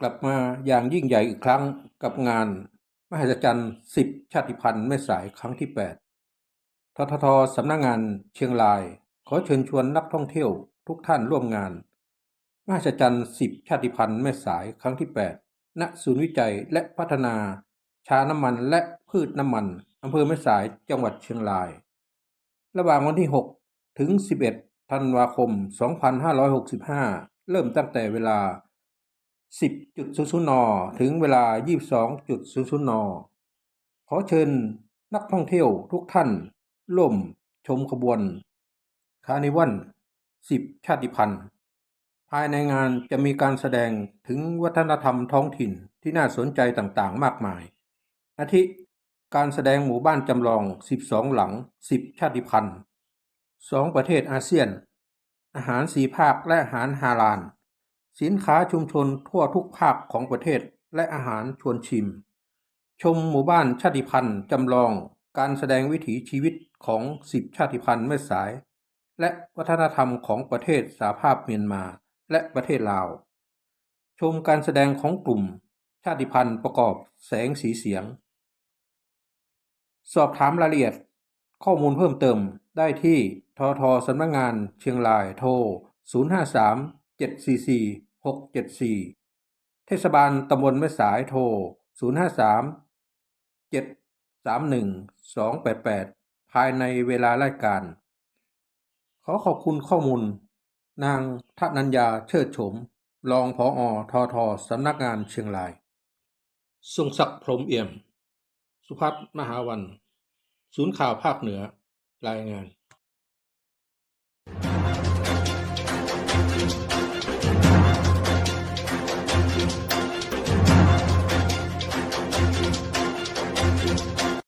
กลับมาอย่างยิ่งใหญ่อีกครั้งกับงาน มหัศจรรย์สิบชาติพันธุ์แม่สายครั้งที่ 8 ทททสำนักงงานเชียงราย ขอเชิญชวนนักท่องเที่ยวทุกท่านร่วมงาน มหัศจรรย์สิบชาติพันธุ์แม่สายครั้งที่ 8 ณ ศูนย์วิจัยและพัฒนา ชาน้ำมันและพืชน้ำมันอำเภอแม่สายจังหวัดเชียงราย ระหว่างวันที่ 6 ถึง 11 ธันวาคม 2565 เริ่มตั้งแต่เวลา 10.00น ถึงเวลา 22.00 น ขอเชิญนักท่องเที่ยวทุกท่านร่วมชมขบวน คาร์นิวัล10 ชาติพันธุ์ ภายในงานจะมีการแสดงถึงวัฒนธรรมท้องถิ่นที่น่าสนใจต่างๆ มากมาย อาทิการแสดงหมู่บ้านจำลอง 12 หลัง 10 ชาติพันธุ์ 2 ประเทศอาเซียน อาหารสีภาคและอาหารฮาลาล สินค้าชุมชนทั่วทุกภาคของประเทศและอาหารชวนชิม ชมหมู่บ้านชาติพันธุ์จำลองการแสดงวิถีชีวิตของ10ชาติพันธุ์แม่สาย และวัฒนธรรมของประเทศสาภาพเมียนมาและประเทศลาว ชมการแสดงของกลุ่มชาติพันธุ์ประกอบแสงสีเสียง สอบถามรายละเอียดข้อมูลเพิ่มเติมได้ที่ททสำนักงงานเชียงรายโทร 053 744 674 เทศบาลตำบลแม่สายโทร 053 731 288 ภายในเวลารายการ ขอขอบคุณข้อมูล นางทนัญญาเชิดโฉมรองผออทอทสำนักงานเชียงราย ทรงศักดิ์พรมเอี่ยม สุพัฒน์มหาวัน ศูนย์ข่าวภาคเหนือ รายงาน